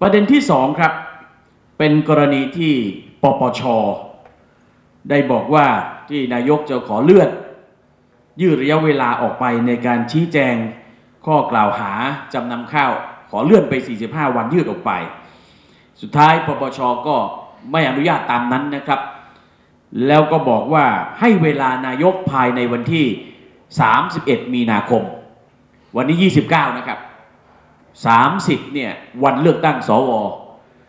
ประเด็นที่สองครับ เป็นกรณีที่ปปช ได้บอกว่าที่นายกจะขอเลื่อนยืดระยะเวลาออกไปในการชี้แจงข้อกล่าวหาจำนำข้าวขอเลื่อนไป 45 วันยืดออกไป สุดท้ายปปชก็ไม่อนุญาตตามนั้นนะครับ แล้วก็บอกว่าให้เวลานายกภายในวันที่ 31 มีนาคม วันนี้ 29 นะครับ 30เนี่ยวันเลือกตั้งสว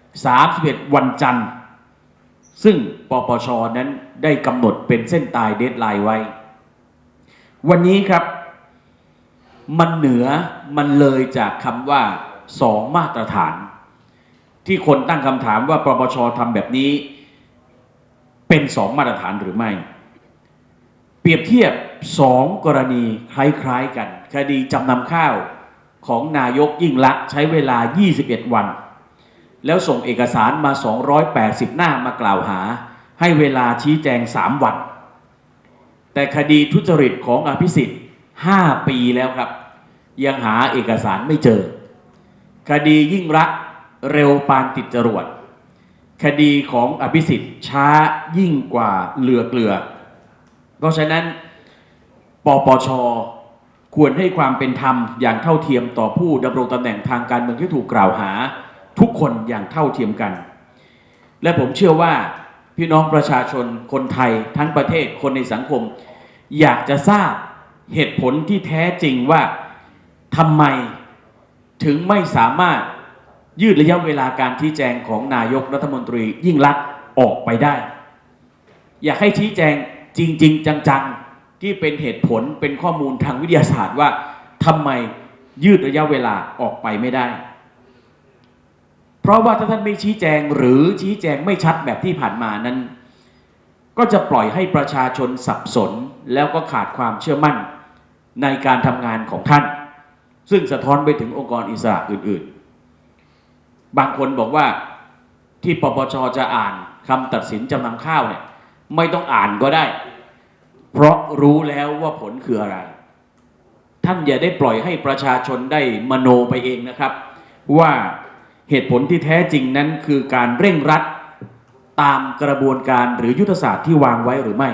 31 วันจันทร์ ซึ่งปปชนั้นได้กำหนดเป็นเส้นตายเดทไลน์ไว้ วันนี้ครับ มันเหนือมันเลยจากคำว่าสองมาตรฐาน ที่คนตั้งคำถามว่าปปชทำแบบนี้ เป็นสองมาตรฐานหรือไม่ เปรียบเทียบสองกรณีคล้ายๆกัน คดีจำนำข้าว ของนายกยิ่งลักษณ์ใช้เวลา 21 วัน แล้วส่งเอกสารมา 280 หน้ามากล่าวหา ให้เวลาชี้แจง 3 วัน แต่คดีทุจริตของอภิสิทธิ์ 5 ปีแล้วครับ ยังหาเอกสารไม่เจอ คดียิ่งรักเร็วปานติดจรวดคดีของอภิสิทธิ์ช้ายิ่งกว่าเรือเกลือ เพราะฉะนั้นปปช ควรให้ความเป็นธรรมอย่างเท่าเทียมต่อผู้ดำรงตำแหน่งทางการเมืองที่ถูกกล่าวหา ทุกคนอย่างเท่าเทียมกัน และผมเชื่อว่าพี่น้องประชาชนคนไทยทั้งประเทศคนในสังคม อยากจะทราบเหตุผลที่แท้จริงว่าทำไมถึงไม่สามารถยืดระยะเวลาการชี้แจงของนายกรัฐมนตรียิ่งลักษณ์ออกไปได้ อยากให้ชี้แจงจริง ๆ จังๆ ที่เป็นเหตุผลเป็นข้อมูลทางวิทยาศาสตร์ว่าทำไมยืดระยะเวลาออกไปไม่ได้ เพราะว่าถ้าท่านไม่ชี้แจงหรือชี้แจงไม่ชัดแบบที่ผ่านมานั้น ก็จะปล่อยให้ประชาชนสับสนแล้วก็ขาดความเชื่อมั่นในการทำงานของท่าน ซึ่งสะท้อนไปถึงองค์กรอิสระอื่น ๆ บางคนบอกว่าที่ปปชจะอ่านคำตัดสินจำนำข้าวเนี่ยไม่ต้องอ่านก็ได้ เพราะรู้แล้วว่าผลคืออะไร ท่านอย่าได้ปล่อยให้ประชาชนได้มโนไปเองนะครับ ว่าเหตุผลที่แท้จริงนั้นคือการเร่งรัดตามกระบวนการหรือยุทธศาสตร์ที่วางไว้หรือไม่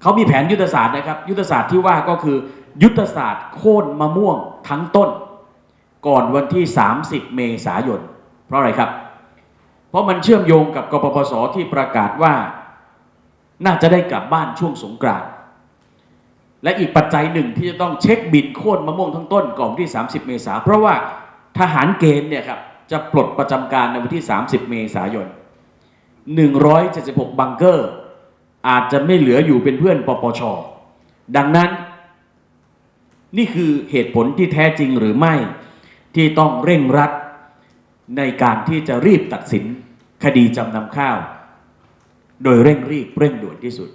เขามีแผนยุทธศาสตร์นะครับ ยุทธศาสตร์ที่ว่าก็คือ ยุทธศาสตร์โค่นมะม่วงทั้งต้น ก่อนวันที่ 30 เมษายน เพราะอะไรครับ เพราะมันเชื่อมโยงกับกปปสที่ประกาศว่า น่าจะได้กลับบ้านช่วงสงกรานต์และอีกปัจจัยหนึ่งที่จะต้องเช็คบินโค่นมะม่วงทั้งต้นก่อนวันที่ 30 เมษาเพราะว่าทหารเกณฑ์เนี่ยครับจะปลดประจำการในวันที่ 30 เมษายน 176 บังเกอร์ อาจจะไม่เหลืออยู่เป็นเพื่อนปปช ดังนั้นนี่คือเหตุผลที่แท้จริงหรือไม่ที่ต้องเร่งรัดในการที่จะรีบตัดสินคดีจำนำข้าว โดยเร่งรีบเร่งด่วนที่สุด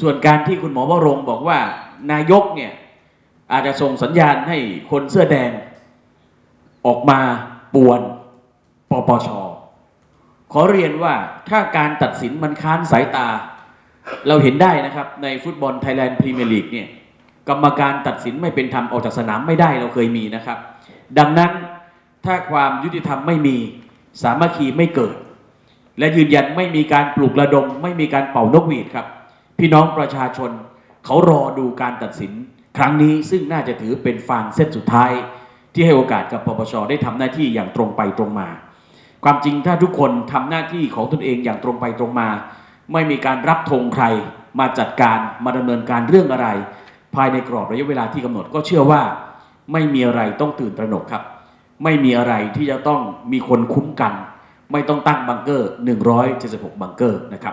ส่วนการที่คุณหมอวรงบอกว่านายกเนี่ยอาจจะส่งสัญญาณให้คนเสื้อแดง ออกมาป่วนปปช ขอเรียนว่าถ้าการตัดสินมันค้านสายตา เราเห็นได้นะครับ ในฟุตบอลไทยแลนด์พรีเมียร์ลีกเนี่ยกรรมการตัดสินไม่เป็นธรรมออกจากสนามไม่ได้เราเคยมีนะครับ ดังนั้นถ้าความยุติธรรมไม่มี สามัคคีไม่เกิด และยืนยันไม่มีการปลุกระดม ไม่มีการเป่านกหวีดครับ พี่น้องประชาชนเขารอดูการตัดสิน ครั้งนี้ซึ่งน่าจะถือเป็นฟางเส้นสุดท้าย ที่ให้โอกาสกับปปชได้ทำหน้าที่อย่างตรงไปตรงมา ความจริงถ้าทุกคนทำหน้าที่ของตนเองอย่างตรงไปตรงมา ไม่มีการรับธงใคร มาจัดการมาดำเนินการเรื่องอะไร ภายในกรอบระยะเวลาที่กำหนดก็เชื่อว่า ไม่มีอะไรต้องตื่นตระหนกครับ ไม่มีอะไรที่จะต้องมีคนคุ้มกัน ไม่ต้องตั้งบังเกอร์176บังเกอร์นะครับ